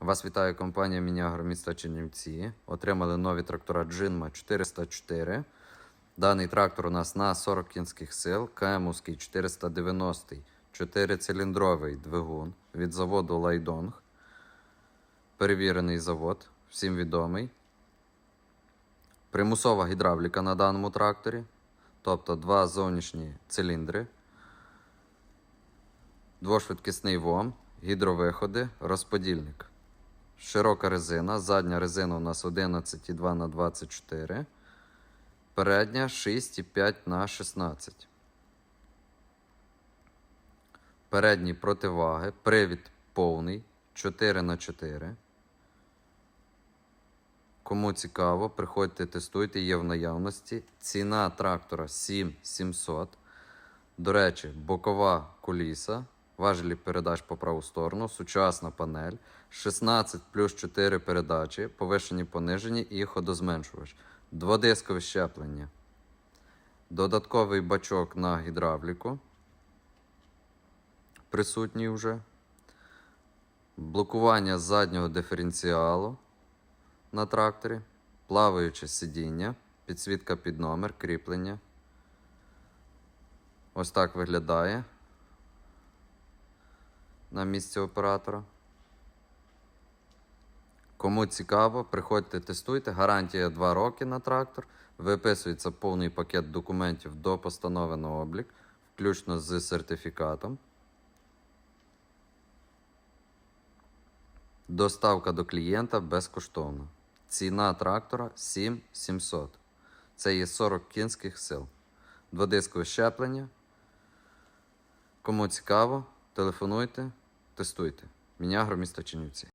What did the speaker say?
Вас вітає компанія Мінягро міста Чернівці. Отримали нові трактора Джинма 404. Даний трактор у нас на 40 кінських сил, КМУський 490 4-циліндровий двигун від заводу Лайдонг. Перевірений завод, всім відомий. Примусова гідравліка на даному тракторі, тобто два зовнішні циліндри, двошвидкісний ВОМ, гідровиходи, розподільник. Широка резина. Задня резина у нас 11,2 на 24. Передня 6,5 на 16. Передні противаги. Привід повний 4 на 4. Кому цікаво, приходьте, тестуйте, є в наявності. Ціна трактора 7700. До речі, бокова куліса, важелі передач по праву сторону, сучасна панель, 16 плюс 4 передачі, повишені, понижені і ходозменшувач, дводискове щеплення, додатковий бачок на гідравліку, присутній вже, блокування заднього диференціалу на тракторі, плаваюче сидіння, підсвітка під номер, кріплення. Ось так виглядає на місці оператора. Кому цікаво, приходьте, тестуйте. Гарантія 2 роки на трактор. Виписується повний пакет документів до постанови на облік, включно з сертифікатом. Доставка до клієнта безкоштовна. Ціна трактора 7700. Це є 40 кінських сил. Дводискове щеплення. Кому цікаво, телефонуйте, тестуйте. Мінягро місто Чернівці.